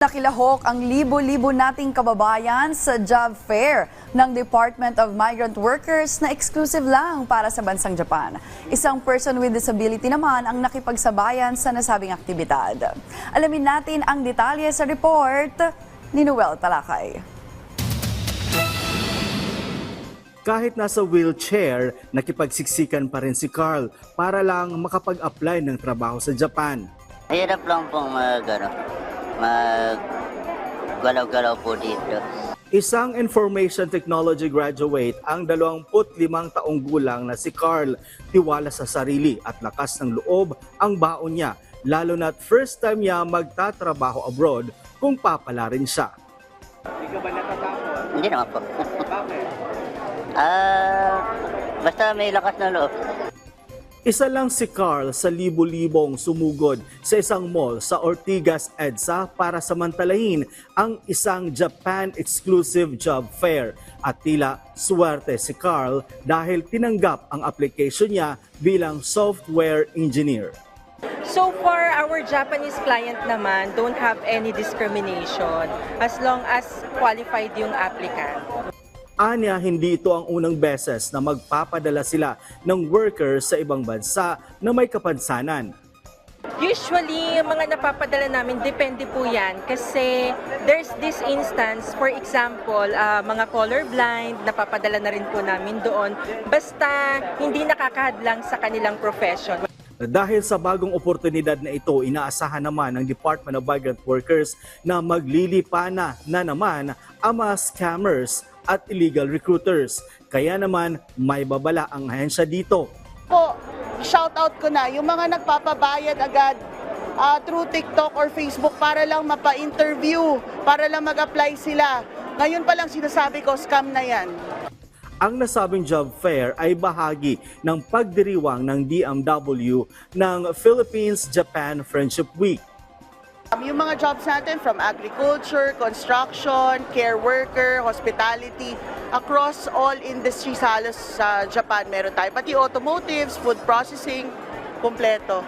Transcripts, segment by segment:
Nakilahok ang libo-libo nating kababayan sa job fair ng Department of Migrant Workers na exclusive lang para sa bansang Japan. Isang person with disability naman ang nakipagsabayan sa nasabing aktibidad. Alamin natin ang detalye sa report ni Noel Talakay. Kahit nasa wheelchair, nakipagsiksikan pa rin si Carl para lang makapag-apply ng trabaho sa Japan. Hirap lang pong mag, ano, mag galaw-galaw po dito. Isang information technology graduate ang 25 taong gulang na si Carl. Tiwala sa sarili at lakas ng loob ang baon niya, lalo na't first time niya magtatrabaho abroad kung papala rin siya. Hindi naman po. Ah, basta may lakas na loob. Isa lang si Carl sa libo-libong sumugod sa isang mall sa Ortigas EDSA para samantalahin ang isang Japan exclusive job fair. At tila swerte si Carl dahil tinanggap ang application niya bilang software engineer. So far, our Japanese client naman don't have any discrimination as long as qualified yung applicant. Anya, hindi ito ang unang beses na magpapadala sila ng workers sa ibang bansa na may kapansanan. Usually, yung mga napapadala namin, depende po yan. Kasi there's this instance, for example, ah, mga colorblind, napapadala na rin po namin doon. Basta hindi nakakahadlang sa kanilang profession. Dahil sa bagong oportunidad na ito, inaasahan naman ng Department of Migrant Workers na maglilipana na naman ang mga scammers at illegal recruiters. Kaya naman may babala ang ahensya dito po, shout out ko na yung mga nagpapabayad agad ah, through TikTok or Facebook para lang mapa-interview, para lang mag-apply sila. Ngayon pa lang sinasabi ko, scam na yan. Ang nasabing job fair ay bahagi ng pagdiriwang ng DMW ng Philippines-Japan Friendship Week. Um, Yung mga jobs natin from agriculture, construction, care worker, hospitality, across all industries halos sa Japan meron tayo. Pati automotives, food processing, kumpleto.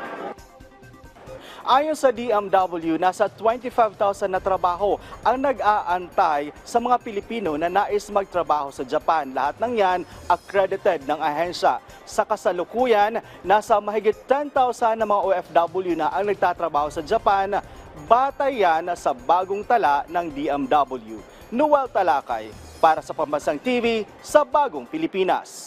Ayon sa DMW, nasa 25,000 na trabaho ang nag-aantay sa mga Pilipino na nais magtrabaho sa Japan. Lahat ng yan accredited ng ahensya. Sa kasalukuyan, nasa mahigit 10,000 na mga OFW na ang nagtatrabaho sa Japan. Batay yan sa bagong tala ng DMW. Noel Talakay, para sa Pambansang TV sa Bagong Pilipinas.